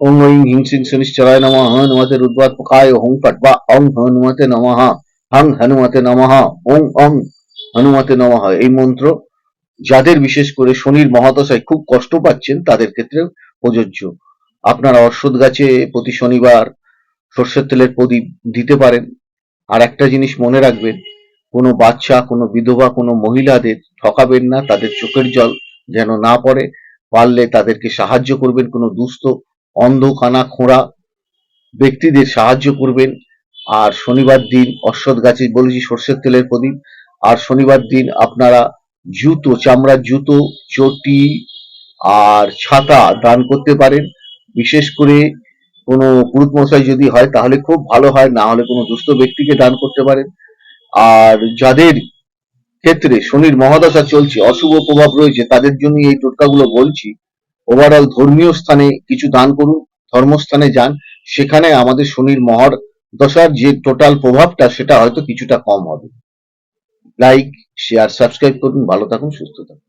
হিং সিং শনিশ্চরায় নমঃ হনুমতে রুদ্রাৎ পকায় হং হনুমতে ওং অং হনুমতে নমঃ এই মন্ত্র যাদের বিশেষ করে শনির মহাদশায় খুব কষ্ট পাচ্ছেন, তাদের ক্ষেত্রে প্রযোজ্য। আপনারা অশ্বত্থ গাছে প্রতি শনিবার সর্ষের তেলের প্রদীপ দিতে পারেন। আর একটা জিনিস মনে রাখবেন, কোনো বাচ্চা, কোনো বিধবা, কোনো মহিলাদের ঠকাবেন না, তাদের চোখের জল যেন না পড়ে। পারলে তাদেরকে সাহায্য করবেন কোনো দুস্থ অন্ধ কানা খোঁড়া ব্যক্তিদের সাহায্য করবেন। আর শনিবার দিন অশ্বত্থ গাছে বলেছি সর্ষের তেলের প্রদীপ। আর শনিবার দিন আপনারা জুতো চামড়ার জুতো, চটি আর ছাতা দান করতে পারেন। বিশেষ করে কোনো পুরুত মশাই যদি হয় তাহলে খুব ভালো হয়, না হলে কোনো দুস্থ ব্যক্তিকে দান করতে পারেন। আর যাদের ক্ষেত্রে শনির মহাদশা চলছে, অশুভ প্রভাব রয়েছে, তাদের জন্য এই টোটকাগুলো বলছি। ওভারঅল ধর্মীয় স্থানে কিছু দান করুন, ধর্মস্থানে যান, সেখানে আমাদের শনির মহর দশার যে টোটাল প্রভাবটা, সেটা হয়তো কিছুটা কম হবে। লাইক শেয়ার সাবস্ক্রাইব করুন, ভালো থাকুন, সুস্থ থাকুন।